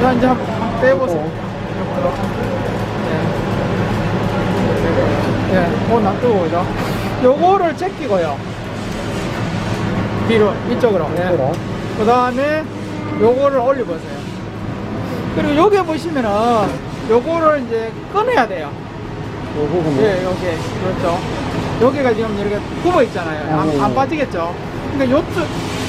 자, 이제 한번 빼보세요. 예. 예, 뭐 놔두고, 그죠? 요거를 제끼고요. 뒤로, 이쪽으로. 예. 이쪽으로. 그 다음에 요거를 올려보세요. 그리고 여기 보시면은 요거를 이제 꺼내야 돼요. 요 부분을. 예, 여기. 그렇죠. 여기가 지금 이렇게 굽어 있잖아요. 아, 네. 안, 안 빠지겠죠. 그러니까 요쪽,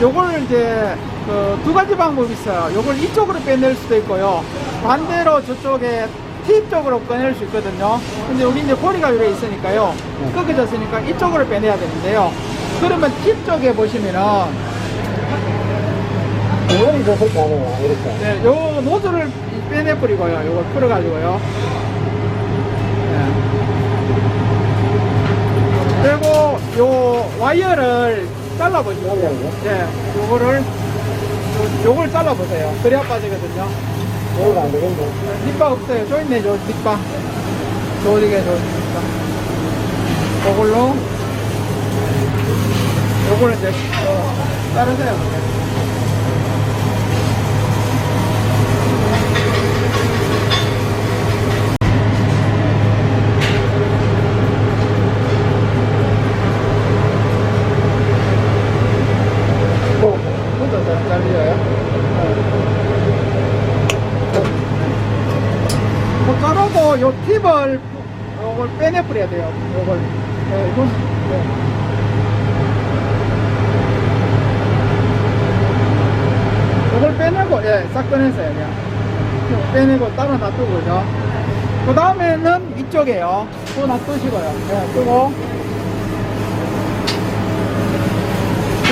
요거를 이제 그 두 가지 방법이 있어요. 요걸 이쪽으로 빼낼 수도 있고요. 반대로 저쪽에 팁 쪽으로 꺼낼 수 있거든요. 근데 우리 이제 고리가 이래 있으니까요. 네. 꺾어졌으니까 이쪽으로 빼내야 되는데요. 그러면 팁 쪽에 보시면은 이건 저 해요. 이렇게. 네, 요 노즐을 빼내버리고요. 요걸 풀어가지고요. 네. 그리고 요 와이어를 잘라요? 네, 요거를, 요, 요걸 잘라보세요. 그래야 빠지거든요. 여기가 안 되겠네. 립바 없어요. 저 있네, 저 립바. 조리게 저 립바. 요걸로, 요거를 이제, 어, 자르세요. 뭐, 혼자 잘 잘려요? 뭐 자르고 요 팁을 요걸 빼내버려야 돼요. 요걸. 네, 이건, 네. 요걸 빼내고, 예, 싹 꺼내세요, 그냥. 빼내고 따로 놔두고요. 그 다음에는 이쪽에요. 또 놔두시고요. 예, 뜨고.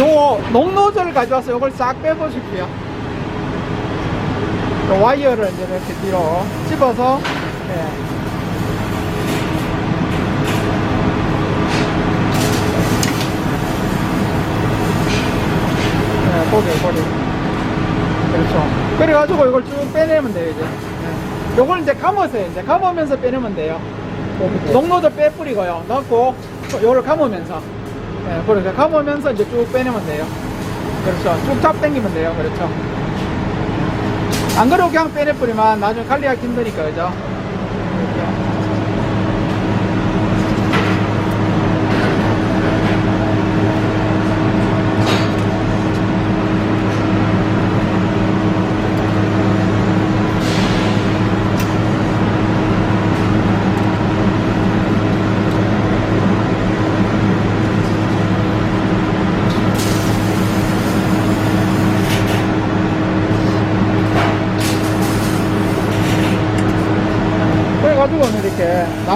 요 녹노즐을 가져와서 요걸 싹 빼보십시오. 요 와이어를 이제 이렇게 뒤로 집어서 예. 예, 고개 고개 그렇죠. 그래가지고 이걸 쭉 빼내면 돼요 이제. 예. 요걸 이제 감으세요 이제. 감으면서 빼내면 돼요. 녹노즐 빼뿌리고요. 넣고 요를 감으면서. 예, 그렇게 감으면서 이제 쭉 빼내면 돼요. 그렇죠. 쭉 잡 당기면 돼요. 그렇죠. 안 그러고 그냥 빼내버리면 나중에 관리하기 힘드니까 그죠 그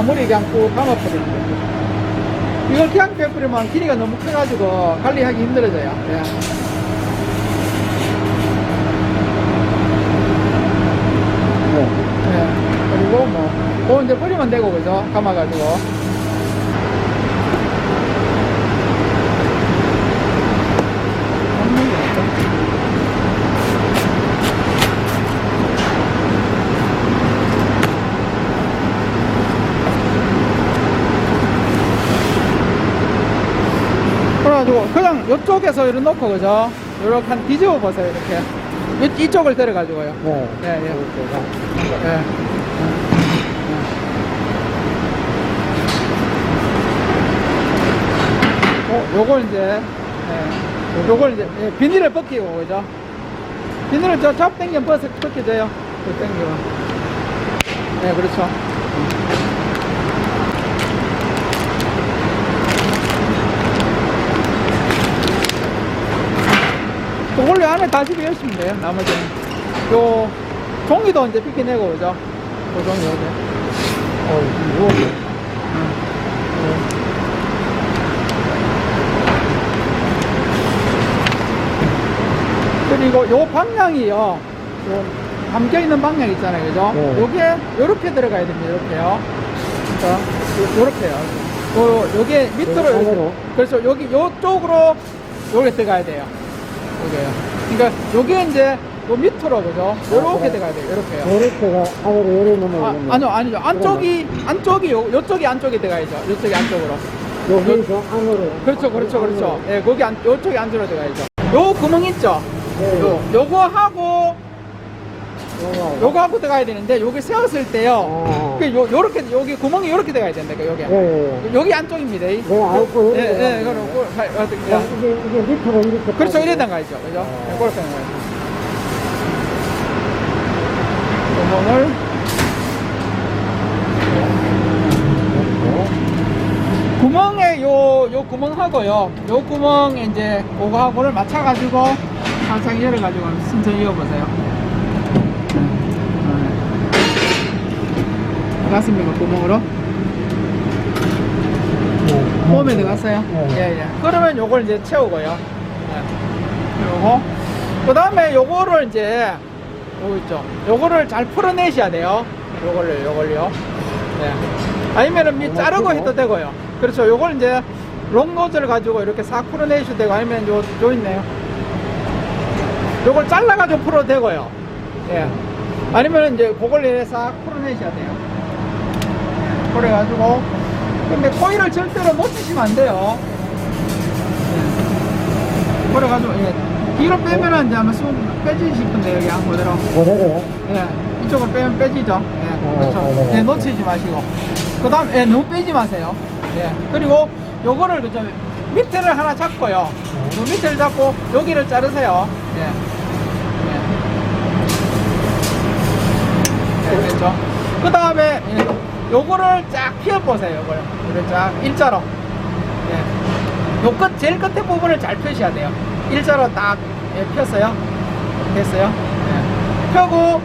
나무를 그냥 꾹 감아버리는 거죠. 이걸 그냥 빼버리면 길이가 너무 커가지고 관리하기 힘들어져요. 예. 네. 예. 그리고 뭐, 그거 이제 버리면 되고, 그죠? 감아가지고. 없는 게 없죠. 그래가지고 그냥 이쪽에서 이렇게 놓고 그죠? 이렇게 한 뒤집어 보세요 이렇게 이, 이쪽을 데려가지고요 네. 예, 예. 이렇게가. 예. 어, 요걸 이제 예. 요걸 이제 예, 비닐을 벗기고 그죠? 비닐을 저 잡당겨 벗어 벗겨져요 그 당기고 네 그렇죠 원래 안에 다 집어넣으시면 돼요, 나머지는. 요, 종이도 이제 비켜내고, 그죠? 그 종이 여기. 어, 이거. 그리고 요 방향이요. 요 감겨 있는 방향 있잖아요, 그죠? 네. 요게 요렇게 들어가야 됩니다, 요렇게요. 그러니까 요- 요렇게요. 요, 요게 밑으로. 안으로? 그렇죠. 여기 요쪽으로 요게 들어가야 돼요. 요게요. 그러니까 요게 이제 요 밑으로, 그죠? 요렇게 그래. 들어가야 돼요, 요렇게요. 이렇게가 안으로 넣으면 아, 되겠네. 아니요, 아니죠. 안쪽이, 안쪽이, 요, 요쪽이 안쪽에 들어가야죠. 요쪽이 안쪽으로. 여기서 안으로. 그렇죠, 그렇죠, 그렇죠. 예, 거기 안, 요쪽이 안쪽으로 들어가야죠. 요 구멍 있죠? 네. 요, 요거 하고, 요거. 요거 하고 들어가야 되는데 여기 세웠을 때요. 어. 그 요, 요렇게 여기 구멍이 요렇게 들어가야 된다. 여기. 예, 예, 예. 여기 안쪽입니다. 이. 네, 알고 예, 예, 이거는 뭐, 가- 어떻게 야, 이게, 이게 밑으로 이렇게. 그렇죠. 빠지고. 이래당 가야죠. 그죠? 어. 네, 그렇게 하는 거예요. 구멍을 구멍에 요, 요 구멍하고요. 요 구멍에 이제 그거하고를 맞춰가지고 살짝 열어가지고 천천히 이어보세요. 들어갔습니까? 구멍으로? 네. 홈에 들어갔어요? 네. 예, 예. 그러면 요걸 이제 채우고요. 예. 요거. 그 다음에 요거를 이제, 요거 있죠. 요거를 잘 풀어내셔야 돼요. 요걸요, 요걸요. 예. 아니면은 밑 자르고 해도 되고요. 그렇죠. 요걸 이제 롱노즐 가지고 이렇게 싹 풀어내셔도 되고, 아니면 요, 요 있네요. 요걸 잘라가지고 풀어도 되고요. 예. 아니면 이제 그걸 이렇게 싹 풀어내셔야 돼요. 예. 그래가지고, 근데 코일을 절대로 놓치시면 안 돼요. 예. 그래가지고, 예. 뒤로 빼면은 이제 아마 숨 빼지실 건데, 여기 한 그대로. 그대로요? 예. 이쪽으로 빼면 빼지죠. 예. 어, 그렇죠. 어, 예, 어. 놓치지 마시고. 그 다음, 예, 너무 빼지 마세요. 예. 그리고 요거를 그저 밑에를 하나 잡고요. 요 밑에를 잡고 여기를 자르세요. 예. 예. 예. 그 다음에 예, 요거를 쫙 피워보세요. 요걸. 요걸 쫙 일자로. 예. 요 끝, 제일 끝에 부분을 잘 펴셔야 돼요. 일자로 딱 예, 폈어요. 됐어요. 예. 펴고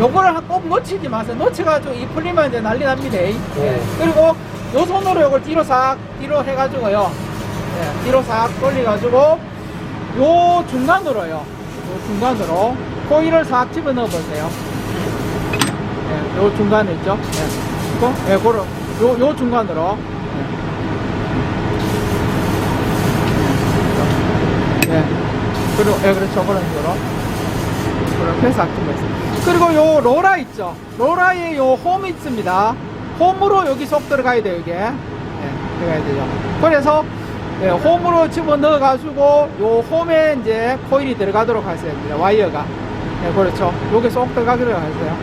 요거를 한- 꼭 놓치지 마세요. 놓쳐가지고 이 풀리면 이제 난리 납니다. 예. 그리고 요 손으로 요걸 뒤로 싹 뒤로 해가지고요. 예, 뒤로 싹 돌려가지고 요 중간으로요. 요 중간으로 코일을 싹 집어 넣어 보세요. 예, 요 중간에 있죠. 예. 이거? 예, 고로 요, 요 중간으로. 예. 예. 그리고, 예, 그렇죠. 그런 식으로. 그렇게 싹 집어 있어요. 그리고 요 로라 있죠. 로라에 요 홈이 있습니다. 홈으로 여기 쏙 들어가야 돼요, 이게. 예, 들어가야 되죠. 그래서, 예, 홈으로 집어 넣어 가지고, 요 홈에 이제 코일이 들어가도록 하세요. 이제 와이어가. 예, 그렇죠. 요게 쏙 들어가도록 하세요.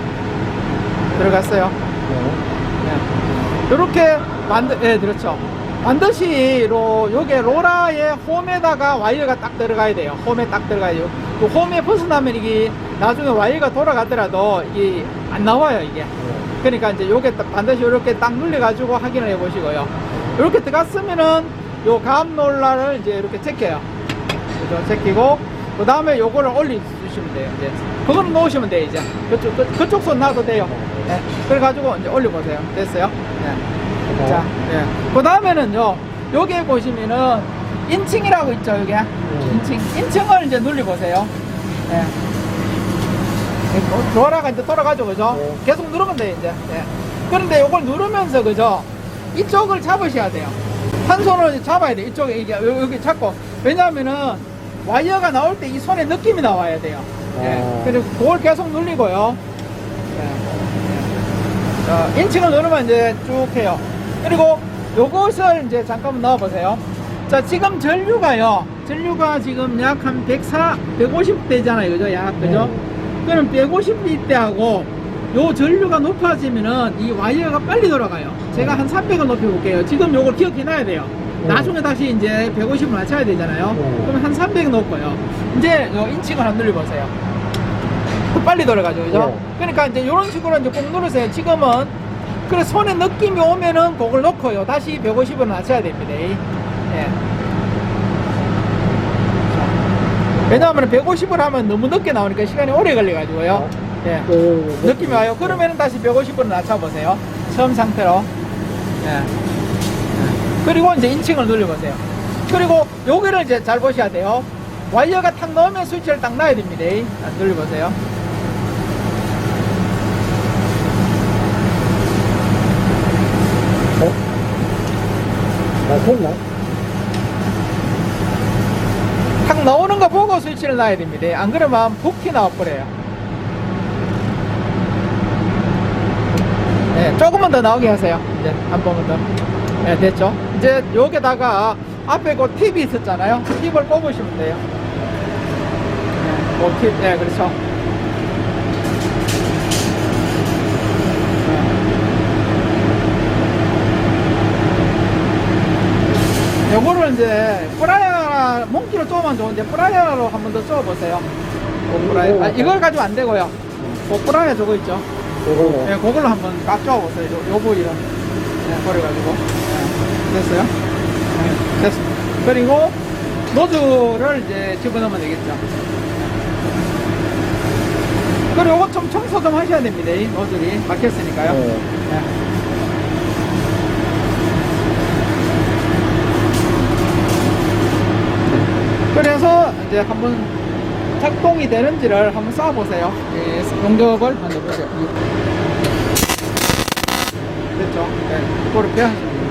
들어갔어요. 네. 이렇게 만들, 예, 그렇죠. 반드시 로, 요게 로라의 홈에다가 와이어가 딱 들어가야 돼요. 홈에 딱 들어가야 돼요. 그 홈에 벗어나면 이게 나중에 와이어가 돌아가더라도 이게 안 나와요, 이게. 그러니까 이제 요게 딱 반드시 이렇게 딱 눌려 가지고 확인을 해 보시고요. 이렇게 들어갔으면은 요 감롤라를 이제 이렇게 제껴요. 그죠? 제끼고, 그 다음에 요거를 올려 주시면 돼요. 이제. 그거는 놓으시면 돼요, 이제. 그쪽, 그, 그쪽 손 놔도 돼요. 네. 그래 가지고 이제 올려보세요. 됐어요? 네. 자, 예. 그 다음에는요, 여기에 보시면은, 인칭이라고 있죠, 여기. 인칭. 인칭을 이제 눌러보세요. 예. 예, 로라가 이제 돌아가죠, 그죠? 네. 계속 누르면 돼요, 이제. 예. 그런데 이걸 누르면서, 그죠? 이쪽을 잡으셔야 돼요. 한 손으로 잡아야 돼요. 이쪽에, 이게, 여- 여기 잡고. 왜냐면은, 와이어가 나올 때 이 손에 느낌이 나와야 돼요. 예. 아. 그리고 그걸 계속 눌리고요. 예. 자, 인칭을 누르면 이제 쭉 해요. 그리고 요것을 이제 잠깐만 넣어보세요. 자, 지금 전류가요. 전류가 지금 약 한 104, 150대잖아요. 그죠? 약, 그죠? 그럼 150리터하고 요 전류가 높아지면은 이 와이어가 빨리 돌아가요. 제가 한 300을 높여볼게요. 지금 요걸 기억해 놔야 돼요. 네. 나중에 다시 이제 150을 맞춰야 되잖아요. 네. 그럼 한 300 놓고요. 이제 요 인칭을 한번 눌러보세요. 그 빨리 돌아가죠, 그죠? 네. 그러니까 이제 이런 식으로 이제 꼭 누르세요. 지금은 그래 손에 느낌이 오면은 그걸 놓고요. 다시 150을 낮춰야 됩니다. 예. 자, 왜냐하면 150을 하면 너무 늦게 나오니까 시간이 오래 걸려가지고요. 예. 그, 느낌이 와요. 그러면은 다시 150으로 낮춰보세요. 처음 상태로. 예. 예. 그리고 이제 인칭을 눌러보세요. 그리고 여기를 이제 잘 보셔야 돼요. 와이어가 탁 넣으면 스위치를 딱 놔야 됩니다. 아, 눌러보세요. 어? 맞췄나? 탁 나오는 거 보고 스위치를 놔야 됩니다. 안 그러면 붓기 나와버려요. 네, 조금만 더 나오게 하세요. 이제 한 번만 더. 네, 됐죠? 이제 여기다가 앞에 그 팁이 있었잖아요. 팁을 뽑으시면 돼요. 네, 그 팁, 네, 그렇죠. 네. 요거를 이제 프라이어라 몽키로 쪼으면 좋은데 프라이어로 한 번 더 쪼어보세요. 뭐 프라이어. 아, 이걸 가지고 안 되고요. 그 프라이어 저거 있죠. 네, 그걸로 한번 깎아보세요. 요, 요 부위를. 네, 버려가지고. 네, 됐어요? 네, 됐습니다. 그리고 노즐을 이제 집어넣으면 되겠죠. 그리고 요거 좀 청소 좀 하셔야 됩니다. 이 노즐이 막혔으니까요. 네. 네. 그래서 이제 한번 작동이 되는지를 한번 쏴보세요. 예, 용접을 한번 해보세요. 됐죠? 네, 그렇게 하시면 됩니다.